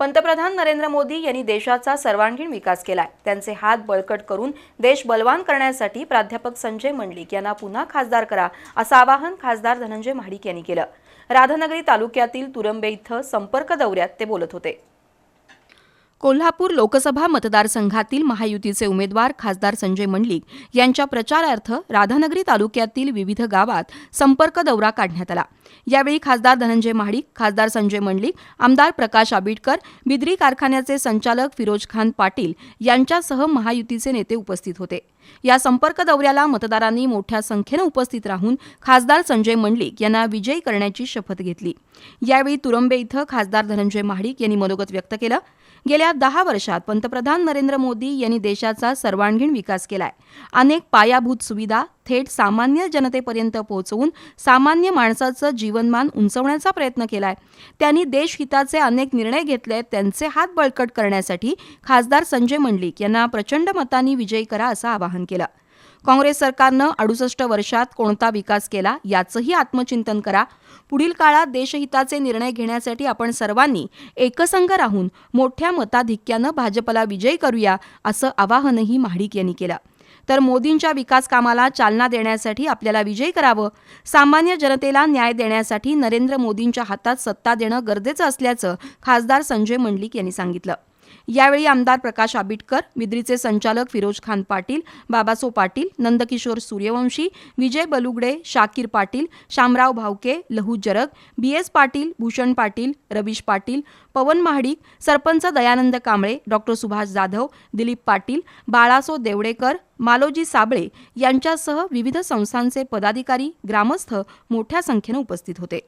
पंतप्रधान नरेंद्र मोदी यांनी देशाचा सर्वांगीण विकास केलाय. त्यांचे हात बळकट करून देश बलवान करण्यासाठी प्राध्यापक संजय मंडलिक यांना पुन्हा खासदार करा असं आवाहन खासदार धनंजय महाडिक यांनी केलं. राधानगरी तालुक्यातील तुरंबे इथं संपर्क दौऱ्यात ते बोलत होते. कोल्हापूर लोकसभा मतदारसंघातील महायुतीचे उमेदवार खासदार संजय मंडलिक यांच्या प्रचारार्थ राधानगरी तालुक्यातील विविध गावात संपर्क दौरा काढण्यात आला. यावेळी खासदार धनंजय महाडिक खासदार संजय मंडलिक आमदार प्रकाश आबिटकर बिद्री कारखान्याचे संचालक फिरोज खान पाटील यांच्यासह महायुतीचे नेते उपस्थित होते. या संपर्क दौऱ्याला मतदारांनी मोठ्या संख्येनं उपस्थित राहून खासदार संजय मंडलिक यांना विजयी करण्याची शपथ घेतली. यावेळी तुरंबे इथं खासदार धनंजय महाडिक यांनी मनोगत व्यक्त केलं. गेल्या दहा वर्षात पंतप्रधान नरेंद्र मोदी यांनी देशाचा सर्वांगीण विकास केलाय. अनेक पायाभूत सुविधा थेट सामान्य जनतेपर्यंत पोहोचवून सामान्य माणसाचं जीवनमान उंचवण्याचा प्रयत्न केलाय. त्यांनी देशहिताचे अनेक निर्णय घेतले त्यांचे हात बळकट करण्यासाठी खासदार संजय मंडलिक यांना प्रचंड मतांनी विजयी करा असं आवाहन केलं. काँग्रेस सरकारनं अडुसष्ट वर्षात कोणता विकास केला याचंही आत्मचिंतन करा. पुढील काळात देशहिताचे निर्णय घेण्यासाठी आपण सर्वांनी एकसंघ राहून मोठ्या मताधिक्यानं भाजपला विजयी करूया असं आवाहनही महाडिक यांनी केलं. तर मोदींच्या विकास कामाला चालना देण्यासाठी आपल्याला विजयी करावं. सामान्य जनतेला न्याय देण्यासाठी नरेंद्र मोदींच्या हातात सत्ता देणं गरजेचं असल्याचं खासदार संजय मंडलिक यांनी सांगितलं. यावेळी आमदार प्रकाश आबिटकर विद्रीचे संचालक फिरोज खान पाटील बाबासो पाटील नंदकिशोर सूर्यवंशी विजय बलुगडे Shakir Patil Shamrao Bhavke Lahu Jarag B S Patil Bhushan Patil Ravish Patil Pawan Mahadik sarpanch Dayanand Kamble doctor Subhash Jadhav Dilip Patil Balaso Deodekar Maloji Sable यांच्यासह विविध संस्थांचे पदाधिकारी ग्रामस्थ मोठ्या संख्येनं उपस्थित होते.